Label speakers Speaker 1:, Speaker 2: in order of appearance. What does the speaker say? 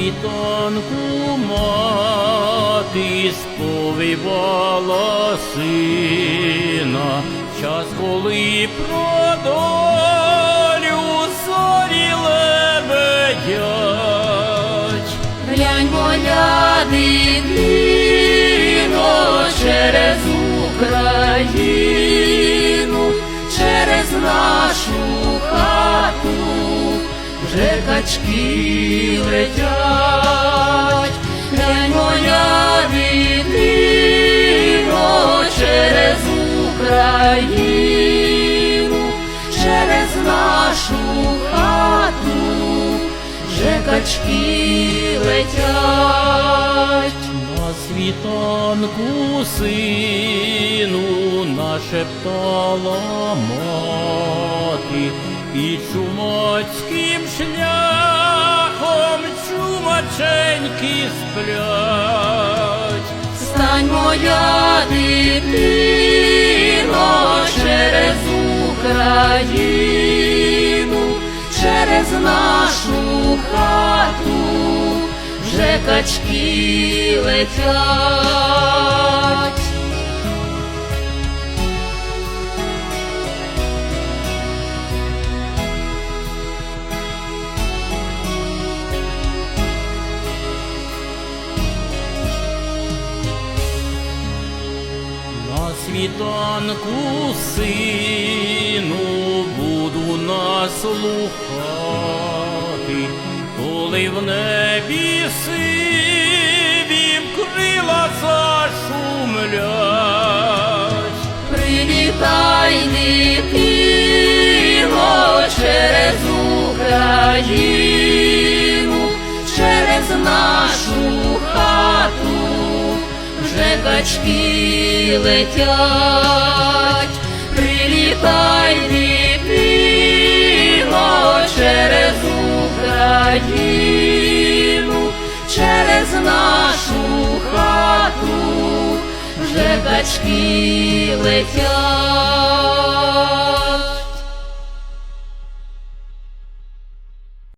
Speaker 1: світанку мати сповивала сина, час, коли про долю зорі лебедять.
Speaker 2: Глянь, моя дитино, через Україну, через нашу хату, вже качки Україну, через нашу хату вже качки летять.
Speaker 1: На світанку сину нашептала мати, і чумацьким шляхом чумаченьки сплять.
Speaker 2: Стань моя дитино Україну, через нашу хату, вже качки летять.
Speaker 1: Світанку сину буду наслухати, коли в небі сивім крила зашумлять.
Speaker 2: Прилітай, дитино, через Україну, через нашу качки летять. Прилітай, дитино, через Україну, через нашу хату вже качки летять.